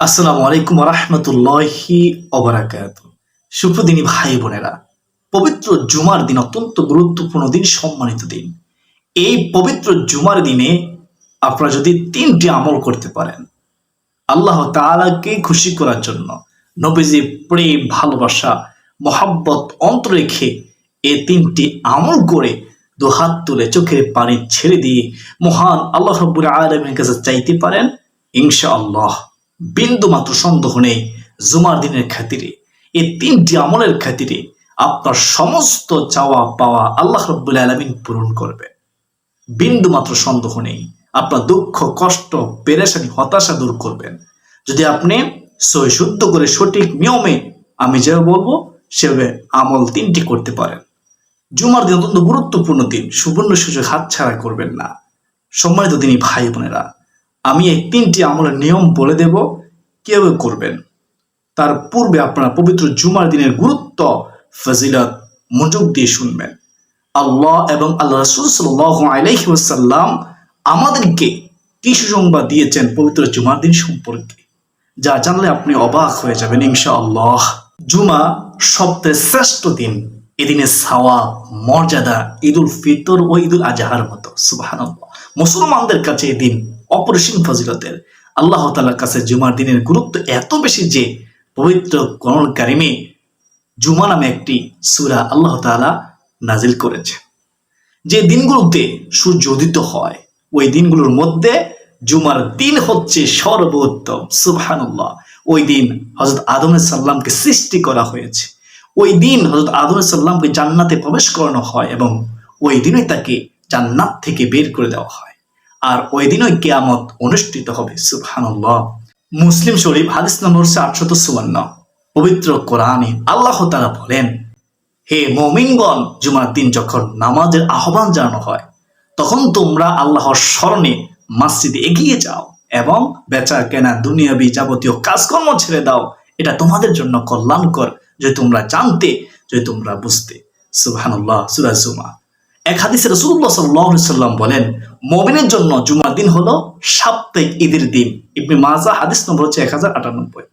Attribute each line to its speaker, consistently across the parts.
Speaker 1: আসসালামু আলাইকুম রহমতুল্লাহি অবরাকাত সুপ্রদিনী ভাই বোনেরা, পবিত্র জুমার দিন অত্যন্ত গুরুত্বপূর্ণ দিন, সম্মানিত দিন। এই পবিত্র জুমার দিনে আপনারা যদি তিনটি আমল করতে পারেন, আল্লাহ তাআলাকে খুশি করার জন্য নবীজি প্রেম, ভালোবাসা, মহাব্বত অন্তর রেখে এই তিনটি আমল করে দু হাত তুলে চোখের পানি ছেড়ে দিয়ে মহান আল্লাহ আলমের কাছে চাইতে পারেন, ইনশাআল্লাহ। বিন্দু মাত্র সন্দেহ নেই জুমার দিনের খাতিরে। এই তিনটি আমলের খাতিরে আপনার সমস্ত চাওয়া পাওয়া আল্লাহ রব্বুল আলমিন পূরণ করবে। বিন্দু মাত্র সন্দেহ নেই, আপনার দুঃখ, কষ্ট, পেরেশানি, হতাশা দূর করবেন। যদি আপনি সই শুদ্ধ করে সঠিক নিয়মে আমি যেভাবে বলব, সেভাবে আমল তিনটি করতে পারেন। জুমার দিন অত্যন্ত গুরুত্বপূর্ণ দিন, সুবর্ণ সুযোগ হাতছাড়া করবেন না। সম্মানিত দিনই ভাই বোনেরা আমি এই তিনটি আমলের নিয়ম বলে দেব, কীভাবে করবেন? তার পূর্বে আপনারা পবিত্র জুমার দিনের গুরুত্ব, ফজিলত, মনোযোগ দিয়ে শুনবেন। আল্লাহ এবং আল্লাহ রসুল আমাদেরকে কি সুসংবাদ দিয়েছেন পবিত্র জুমার দিন সম্পর্কে? যা জানলে আপনি অবাক হয়ে যাবেন ইনশা আল্লাহ জুমা সবচেয়ে শ্রেষ্ঠ দিন। এদিনে সাওয়া মর্যাদা, ঈদুল ফিতর ও ঈদুল আজহার মতো। সুবাহ মুসলমানদের কাছে এই দিন অপরিসীম ফজিলতের আল্লাহ তালার কাছে জুমার দিনের গুরুত্ব এত বেশি যে পবিত্র করণ কারিমে জুমা নামে একটি সুরা আল্লাহ তালা নাজিল করেছে। যে দিনগুলোতে সূর্য উদিত হয়, ওই দিনগুলোর মধ্যে জুমার দিন হচ্ছে সর্বোত্তম, সুবহানুল্লাহ। ওই দিন হজরত আদম সাল্লামকে সৃষ্টি করা হয়েছে। ওই দিন হজরত আদম সাল্লামকে জান্নাতে প্রবেশ করানো হয় এবং ওই দিনই তাকে জান্নাত থেকে বের করে দেওয়া হয়। আর ওই দিনই কেয়ামত অনুষ্ঠিত হবে, সুবহানুল্লাহ। মুসলিম শরীফ হাদিস নম্বর আটশত সুবর্ণ পবিত্র কোরআনে আল্লাহ তারা বলেন, হে মমিনগণ, জুমার দিন যখন নামাজের আহ্বান জানানো হয়, তখন তোমরা আল্লাহর স্মরণে মসজিদে এগিয়ে যাও এবং বেচা কেনা দুনিয়াবি যাবতীয় কাজকর্ম ছেড়ে দাও। এটা তোমাদের জন্য কল্যাণকর, যদি তোমরা জানতে, যদি তোমরা বুঝতে। সুবহানুল্লাহ সুরাজ জুমা। এক হাদিসে রসুল্লাহ সাল্লাম বলেন মমিনের জন্য জুমার দিন হলো সাপ্তাহিক ঈদের দিন। ইবনে মাজা হাদিস নম্বর হচ্ছে এক হাজার আটানব্বই।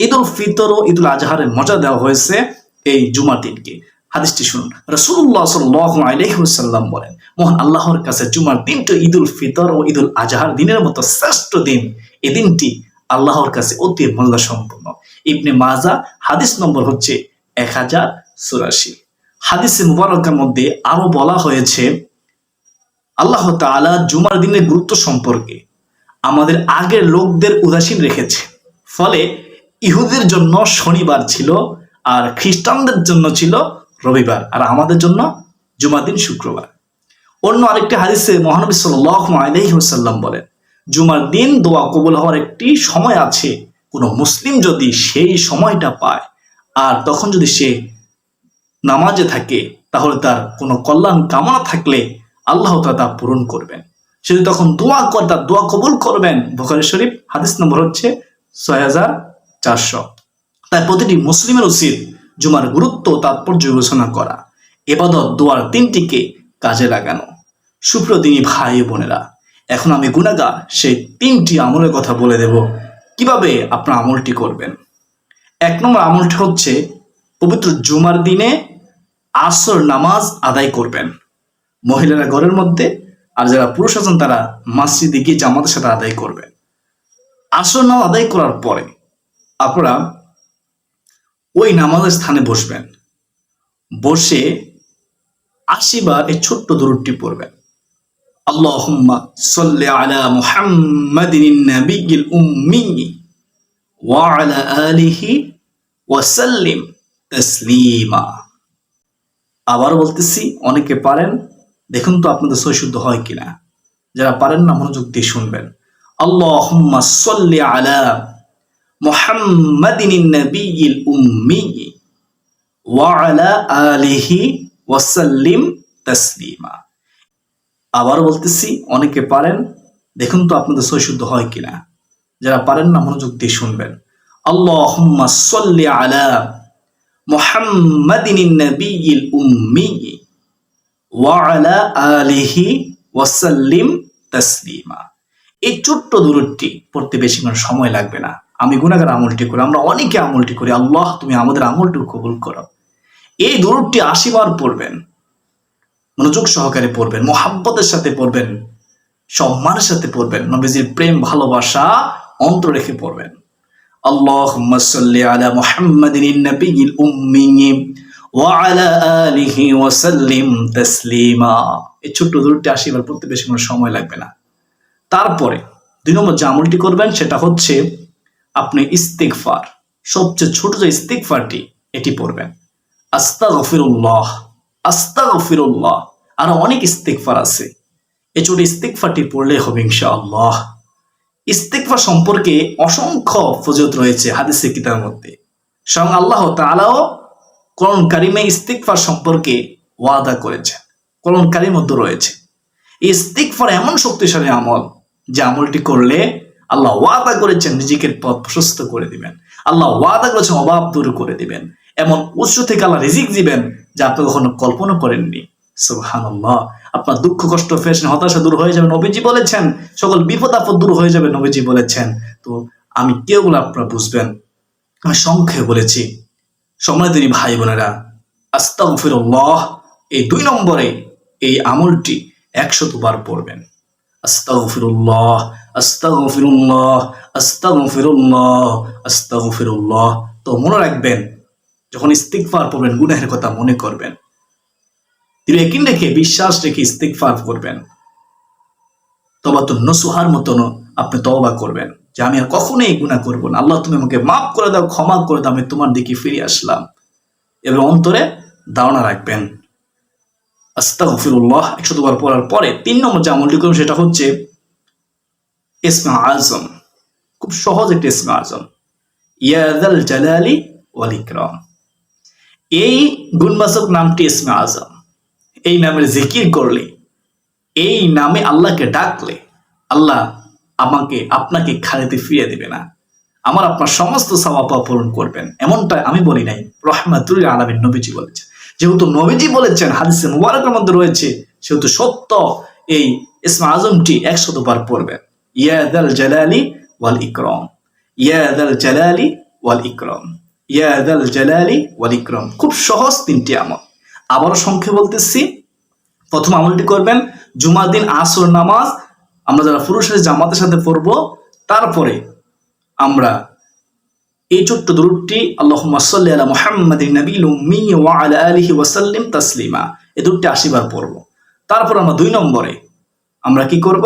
Speaker 1: ঈদ উল ফিতর ও ঈদ উল আজহারের মজা দেওয়া হয়েছে এই জুমার দিনকে। হাদিসটি শুনুন। রসুল্লাহ সাল্লাম বলেন, মোহন আল্লাহর কাছে জুমার দিনটি ঈদ উল ফিতর ও ঈদ উল আজহার দিনের মতো শ্রেষ্ঠ দিন। এই দিনটি আল্লাহর কাছে অতি মূল্য সম্পূর্ণ ইবনে মাজা হাদিস নম্বর হচ্ছে এক হাজার চুরাশি। হাদিসে মুবারকের মধ্যে আরও বলা হয়েছে আল্লাহ তাআলা জুমার দিনের গুরুত্ব সম্পর্কে আমাদের আগের লোকদের উদাসীন রেখেছে। ফলে ইহুদের জন্য শনিবার ছিল আর খ্রিস্টানদের জন্য ছিল রবিবার আর আমাদের জন্য জুমার দিন শুক্রবার। অন্য আরেকটি হাদিসে মহানবী আলহিহাসাল্লাম বলেন, জুমার দিন দোয়া কবুল হওয়ার একটি সময় আছে। কোনো মুসলিম যদি সেই সময়টা পায় আর তখন যদি সে নামাজে থাকে, তাহলে তার কোনো কল্যাণ কামনা থাকলে আল্লাহ তা পূরণ করবেন। সে তখন দোয়া করে, তার দোয়া কবুল করবেন। বুখারি শরীফ, হাদিস নম্বর হচ্ছে ছয় হাজার চারশো। তাই প্রতিটি মুসলিমের উচিত জুমার গুরুত্ব তাৎপর্য বিবেচনা করা, এবাদত, দোয়ার তিনটিকে কাজে লাগানো। সুপ্রদিনী ভাই বোনেরা, এখন আমি গুণাগার সেই তিনটি আমলের কথা বলে দেব। কীভাবে আপনার আমলটি করবেন? এক নম্বর আমলটি হচ্ছে পবিত্র জুমার দিনে আসর নামাজ আদায় করবেন। মহিলারা ঘরের মধ্যে আর যারা পুরুষ আছেন তারা মসজিদে গিয়ে জামাতের সাথে আদায় করবেন আসর নামাজ আদায় করার পরে আপনারা ওই নামাজের স্থানে বসবেন। বসে আশিবার এই ছোট্ট দূরটি পড়বেন। আল্লাহুম্মা সাল্লি আলা মুহাম্মাদিন উম্মি ওয়া আলা আলিহি ওয়া সাল্লিম তাসলিমা। আবার বলতেছি, অনেকে পারেন দেখুন তো আপনাদের সৈশুদ্ধ হয় কিনা। যারা পারেন না মনোযোগ দিয়ে শুনবেন। আল্লাহ সাল্লি আলা মুহাম্মাদিন নাবিয়্যিল উম্মি ওয়া আলিহি ওয়া সাল্লিম আবার বলতেছি, অনেকে পারেন, দেখুন তো আপনাদের সৈশুদ্ধ হয় কিনা। যারা পারেন না মনোযোগ দিয়ে শুনবেন। সাল্লি আলা মুহাম্মাদিন উম্মি এই ছোট্ট দূরটি পড়তে বেশিক্ষণ সময় লাগবে না। আমি গুণাগার আমলটি করি, আমরা অনেকে আমলটি করি। আল্লাহ, তুমি আমাদের আমলটি কবুল করো। এই দূরটি আশিবার পড়বেন, মনোযোগ সহকারে পড়বেন, মোহাব্বতের সাথে পড়বেন, সম্মানের সাথে পড়বেন, নবীজির প্রেম, ভালোবাসা অন্তর রেখে পড়বেন। আল্লাহ আলা মোহাম্মদিন সময় লাগবে না। তারপরে দুই নম্বর যে আমলটি করবেন সেটা হচ্ছে আপনি ইস্তেকফার সবচেয়ে ছোট যে ইস্তেকফারটি এটি পড়বেন। আস্তা গফিরুল্লাহ আস্তা গফিরুল্লাহ আরও অনেক ইস্তেকফার আছে। এই ছোট ইস্তেকফারটি পড়লে হবে ইনশাআল্লাহ। ইস্তেকফা সম্পর্কে অসংখ্য ফজত রয়েছে হাদিসে কিতার মধ্যে। স্বয়ং আল্লাহ তালাও কোরআন কারিমে ইস্তেকফার সম্পর্কে ওয়াদা করেছেন কোরআন কারির মধ্যে রয়েছে। ইস্তেকফার এমন শক্তিশালী আমল যে আমলটি করলে আল্লাহ ওয়াদা করেছেন, নিজেকে পথ প্রশস্ত করে দিবেন। আল্লাহ ওয়াদা করেছেন, অভাব দূর করে দিবেন। এমন উৎস থেকে আল্লাহ রিজিক দিবেন যা আপনি কখনো কল্পনা করেননি। সুবহানাল্লাহ। আপনার দুঃখ, কষ্ট ফেসন হতাশা দূর হয়ে যাবে, নবীজি বলেছেন। সকল বিপদ, আপদ দূর হয়ে যাবে, নবীজি বলেছেন। তো আমি কেউগুলো আপনারা বুঝবেন? আমি সংক্ষেপে বলেছি। সম্মানিত ভাই বোনেরা, আস্তাগফিরুল্লাহ, এই দুই নম্বরে এই আমলটি একশত বার পড়বেন। আস্তাগফিরুল্লাহ আস্তাগফিরুল্লাহ আস্তাগফিরুল্লাহ আস্তাগফিরুল্লাহ। তো মনে রাখবেন, যখন ইস্তিগফার পড়বেন, গুনাহের কথা মনে করবেন। তিনি একিন রেখে বিশ্বাস রেখে ইস্তিগফার করবেন। তবা তো নসুহার মতন আপনি তওবা করবেন। যে আমি আর কখনো এই গুণা করব না। আল্লাহ, তুমি আমাকে মাফ করে দাও, ক্ষমা করে দাও, আমি তোমার দিকে ফিরে আসলাম। এবং অন্তরে ধারণা রাখবেন। আস্তাগফিরুল্লাহ একশো দুবার পড়ার পরে তিন নম্বর যে আমলটি করবেন সেটা হচ্ছে ইসমা আজম। খুব সহজ একটি ইসমা আজম। ইয়াদাল জালালি ওয়াল এই গুণবাচক নামটি ইসমা আজম। এই নামের জিকির করলে, এই নামে আল্লাহকে ডাকলে, আল্লাহ আমাকে আপনাকে খালিতে ফিরিয়ে দেবে না। আমার আপনার সমস্ত সাওয়াপা পূরণ করবেন। এমনটা আমি বলি নাই, রহমাতুল আলমিন নবীজি বলেছেন। যেহেতু নবীজি বলেছেন, হাদিসে মুবারকের মধ্যে রয়েছে, সেহেতু সত্য এই ইসমা আজমটি একশত বার পড়বেন ইয়াদাল জালালি ওয়াল ইকরম। ইয়াদাল জালালি ওয়াল ইকরম। ইয়াদাল জালালি ওয়াল ইকরম। খুব সহজ তিনটি আমল। আবারও সংখ্যে বলতেছি, প্রথম আমলটি করবেন, জুমার দিন আসর নামাজ আমরা যারা পুরুষের জামাতের সাথে পড়ব, তারপরে আমরা এই ছোট্ট দরুদটি আল্লাহ সাল্লি আলা মুহাম্মাদ নবীল উম্মি ওয়া আলা আলিহি ওয়াসাল্লিম তাসলিমা এই দরুদটি আশিবার পড়ব। তারপর আমরা দুই নম্বরে আমরা কি করব?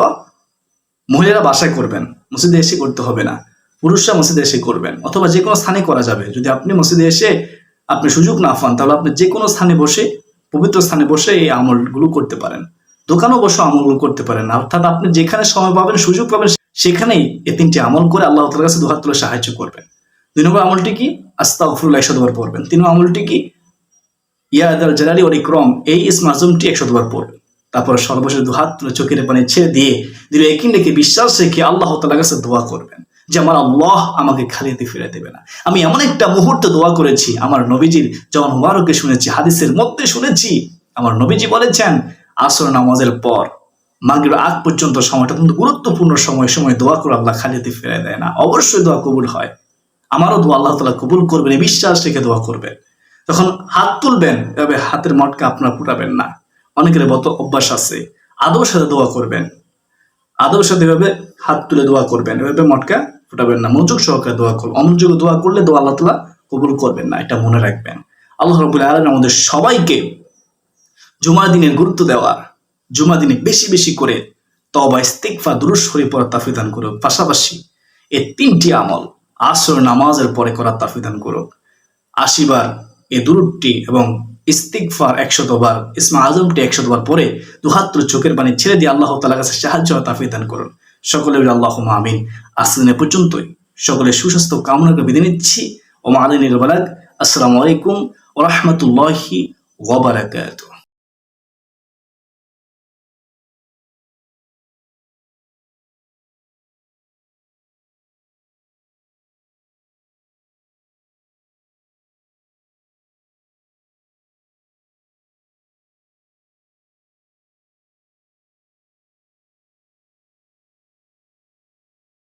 Speaker 1: মহিলারা বাসায় করবেন, মসজিদে এসে করতে হবে না। পুরুষরা মসজিদে এসে করবেন, অথবা যে কোনো স্থানে করা যাবে। যদি আপনি মসজিদে এসে আপনি সুযোগ না পান, তাহলে আপনি যে কোনো স্থানে বসে, পবিত্র স্থানে বসে এই আমলগুলো করতে পারেন। দোকানেও বসে আমলগুলো করতে পারেন অর্থাৎ আপনি যেখানে সময় পাবেন, সুযোগ পাবেন, সেখানেই এই তিনটি আমল করে আল্লাহ তালার কাছে দুহাত তুলে সাহায্য করবেন। দুই নম্বর আমলটি কি? আস্তা গফরুল্লাহ একশো দুবার পড়বেন। তিন আমলটি কি? ইয়াদ আল জালালি ওর ইকরম, এই ইসম আজমটি একশো দুবার পড়বেন। তারপর সর্বশেষ দুহাত চোখের পানি ছেড়ে দিয়ে দিলে একই রেখে বিশ্বাস রেখে আল্লাহ তালার কাছে দোয়া করবেন যে, আমার আল্লাহ আমাকে খালিতে ফিরে দেবে না। আমি এমন একটা মুহূর্তে দোয়া করেছি, আমার নবীজির যখন মুবারকে শুনেছি, হাদিসের মধ্যে শুনেছি, আমার নবীজি বলেছেন আসর নামাজের পর মাগরিব আগ পর্যন্ত সময়টা কিন্তু গুরুত্বপূর্ণ সময় সময় দোয়া করে আল্লাহ খালিতে ফিরে দেয় না। অবশ্যই দোয়া কবুল হয়। আমারও দোয়া আল্লাহ তালা কবুল করবেন, এই বিশ্বাস রেখে দোয়া করবেন। তখন হাত তুলবেন এভাবে হাতের মটকা আপনারা ফুটাবেন না। অনেকের মতো অভ্যাস আছে আদৌ সাথে দোয়া করবেন। আদৌ সাথে এভাবে হাত তুলে দোয়া করবেন, এভাবে মটকা ফুটাবেন না। মনোযোগ সহকারে দোয়া করবেন অমনোযোগে দোয়া করলে দোয়া আল্লাহ তালা কবুল করবেন না, এটা মনে রাখবেন। আল্লাহ রবুল্লাহ আলম আমাদের সবাইকে জুমার দিনের গুরুত্ব দেওয়ার জুমা দিনে বেশি বেশি করে তবা ইস্তিকফা দুরুস শরীফ পড়ার তাফিদান করুক। পাশাপাশি এই তিনটি আমল, আসর নামাজের পরে করার তাফিদান করুক। আশিবার এই দুরুদটি এবং ইস্তিকফার একশতবার ইসমা আজমটি একশতবার পরে দুহাত্র চোখের পানি ছেড়ে দিয়ে আল্লাহ তালার কাছে সাহায্য তাফিদান করুন। সকলে আল্লাহ আমিন। আসলিনে পর্যন্তই। সকলে সুস্বাস্থ্য কামনা করে নিচ্ছি। ও মাদিনীর বালাক আসসালামু আলাইকুম ও রহমতুল্লাহি ওবরাকাতুহ